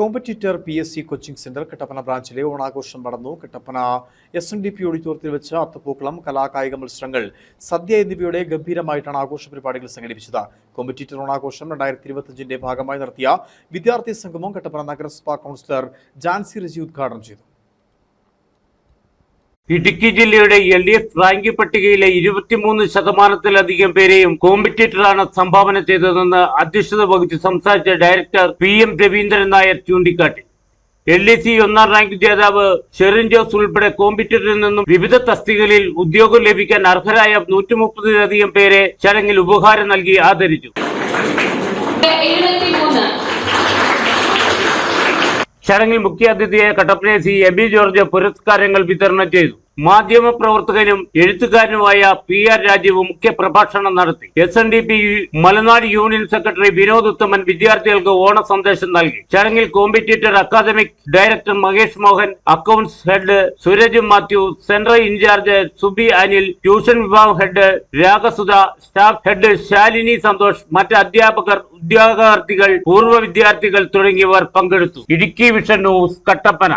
Competitor P S C coaching centre Kattappana ബ്രാഞ്ചിലെ ഓണാഘോഷം നടന്നു. Kattappana S N D P ഓഡിറ്റോറിയത്തിൽ വെച്ച് അത്തപ്പൂക്കളം കലാകായിക മത്സരങ്ങൾ സദ്യ എന്നിവയുടെ ഗംഭീരമായിട്ടാണ് ആഘോഷ പരിപാടികൾ സംഘടിപ്പിച്ചത്. കോമ്പറ്റീറ്റർ ഓണാഘോഷം രണ്ടായിരത്തി ഇരുപത്തിയഞ്ചിന്റെ ഭാഗമായി നടത്തിയ വിദ്യാർത്ഥി സംഗമം കട്ടപ്പന നഗരസഭാ കൗൺസിലർ ജാൻസി റജി ഉദ്ഘാടനം ചെയ്തു. ഇടുക്കി ജില്ലയുടെ എൽ ഡി എഫ് റാങ്ക് പട്ടികയിലെ ഇരുപത്തിമൂന്ന് ശതമാനത്തിലധികം പേരെയും കോമ്പറ്റീറ്ററാണ് സംഭാവന ചെയ്തതെന്ന് അധ്യക്ഷത വഹിച്ച് സംസാരിച്ച director P M Raveendran Nair ചൂണ്ടിക്കാട്ടി. എൽ ഡി സി ഒന്നാം റാങ്ക് ജേതാവ് ഷെറിൻ ജോസ് ഉൾപ്പെടെ കോമ്പറ്റീറ്ററിൽ നിന്നും വിവിധ തസ്തികകളിൽ ഉദ്യോഗം ലഭിക്കാൻ അർഹരായ നൂറ്റി മുപ്പതിലധികം പേരെ ചടങ്ങിൽ ഉപഹാരം നൽകി ആദരിച്ചു. ചടങ്ങിൽ മുഖ്യാതിഥിയായ Kattappana C A B George പുരസ്കാരങ്ങൾ വിതരണം ചെയ്തു മാധ്യമ പ്രവർത്തകനും എഴുത്തുകാരനുമായ പി ആർ രാജീവ് മുഖ്യ പ്രഭാഷണം നടത്തി S N D P Malanad union secretary Vinod Uthaman വിദ്യാർത്ഥികൾക്ക് ഓണ സന്ദേശം നൽകി. ചടങ്ങിൽ competitor academic director Mahesh Mohan accounts head Suraj Mathew central incharge Subi Anil tuition വിഭാഗം head Ragasudha staff head Shalini Santhosh മറ്റ് അധ്യാപകർ ഉദ്യോഗാർത്ഥികൾ പൂർവ വിദ്യാർത്ഥികൾ തുടങ്ങിയവർ പങ്കെടുത്തു. Idukki vision news Kattappana.